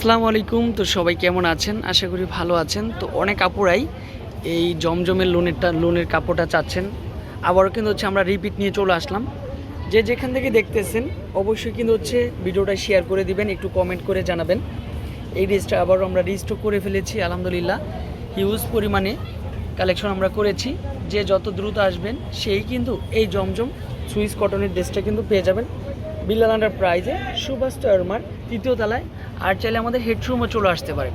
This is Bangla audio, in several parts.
আসসালামু আলাইকুম। তো সবাই কেমন আছেন? আশা করি ভালো আছেন। তো অনেক আপুরাই এই জমজমের লোনেরটা, লোনের কাপড়টা চাচ্ছেন। আবারও কিন্তু হচ্ছে আমরা রিপিট নিয়ে চলে আসলাম। যে যেখান থেকে দেখতেছেন, অবশ্যই কিন্তু হচ্ছে ভিডিওটা শেয়ার করে দিবেন, একটু কমেন্ট করে জানাবেন। এই ড্রেসটা আবারও আমরা রিস্টক করে ফেলেছি, আলহামদুলিল্লাহ। হিউজ পরিমাণে কালেকশন আমরা করেছি। যে যত দ্রুত আসবেন, সেই কিন্তু এই জমজম সুইস কটনের ড্রেসটা কিন্তু পেয়ে যাবেন। বিল্লাল আন্ডার প্রাইজে সুভাষ টার্মার তৃতীয় তলায়। আর চাইলে আমাদের হেডরুমও চলে আসতে পারে।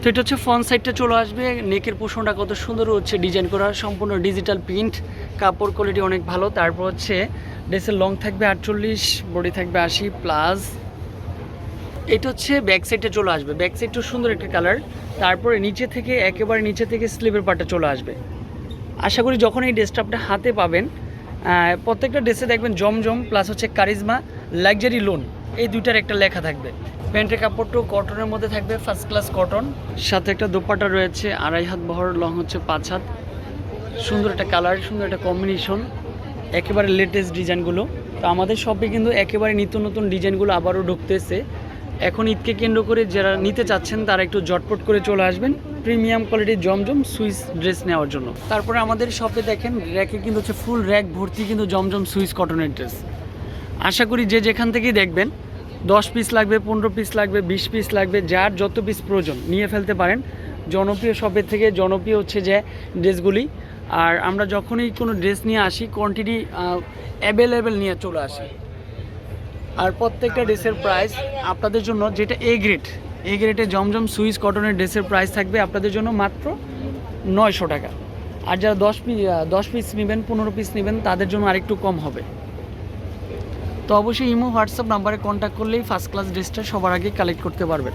তো এটা হচ্ছে ফ্রন্ট সাইডটা চলে আসবে। নেকের পোষণটা কত সুন্দর হচ্ছে ডিজাইন করা। সম্পূর্ণ ডিজিটাল প্রিন্ট কাপড় কোয়ালিটি অনেক ভালো। তারপর হচ্ছে ড্রেসের লং থাকবে আটচল্লিশ বডি থাকবে আশি প্লাস এটা হচ্ছে ব্যাক সাইডটা চলে আসবে। ব্যাক সাইডটা সুন্দর একটা কালার তারপরে নিচে থেকে, একেবারে নিচে থেকে স্লিভের পার্টটা চলে আসবে। আশা করি যখন এই আপনি হাতে পাবেন প্রত্যেকটা ড্রেসে দেখবেন জমজম প্লাস হচ্ছে কারিজমা লাক্সারি লোন এই দুইটার একটা লেখা থাকবে। প্যান্টের কাপড়টাও কটনের মধ্যে থাকবে ফার্স্ট ক্লাস কটন সাথে একটা দোপাটা রয়েছে, আড়াই হাত বহর লং হচ্ছে পাঁচ হাত। সুন্দর একটা কালার সুন্দর একটা কম্বিনেশন একেবারে লেটেস্ট ডিজাইনগুলো। তো আমাদের শপে কিন্তু একেবারে নিত্য নতুন ডিজাইনগুলো আবারও ঢুকতেছে। এখন ঈদকে কেন্দ্র করে যারা নিতে চাচ্ছেন, তারা একটু জটপট করে চলে আসবেন। প্রিমিয়াম কোয়ালিটির জমজম সুইস ড্রেস নেওয়ার জন্য। তারপরে আমাদের শপে দেখেন, র্যাকে কিন্তু হচ্ছে ফুল র্যাক ভর্তি কিন্তু জমজম সুইস কটনের ড্রেস। আশা করি যে যেখান থেকেই দেখবেন, দশ পিস লাগবে, পনেরো পিস লাগবে, বিশ পিস লাগবে, যার যত পিস প্রয়োজন নিয়ে ফেলতে পারেন। জনপ্রিয় শপের থেকে জনপ্রিয় হচ্ছে যে ড্রেসগুলি। আর আমরা যখনই কোনো ড্রেস নিয়ে আসি কোয়ান্টিটি অ্যাভেলেবেল নিয়ে চলে আসি। আর প্রত্যেকটা ড্রেসের প্রাইস আপনাদের জন্য যেটা এ গ্রেড এ রেটে জমজম সুইস কটনের ড্রেসের প্রাইস থাকবে আপনাদের জন্য মাত্র নয়শো টাকা। আর যারা দশ পিস দশ পিস নেবেন, পনেরো পিস নেবেন, তাদের জন্য আরেকটু কম হবে। তো অবশ্যই ইমো, হোয়াটসঅ্যাপ নাম্বারে কন্ট্যাক্ট করলেই ফার্স্ট ক্লাস ড্রেসটা সবার আগে কালেক্ট করতে পারবেন।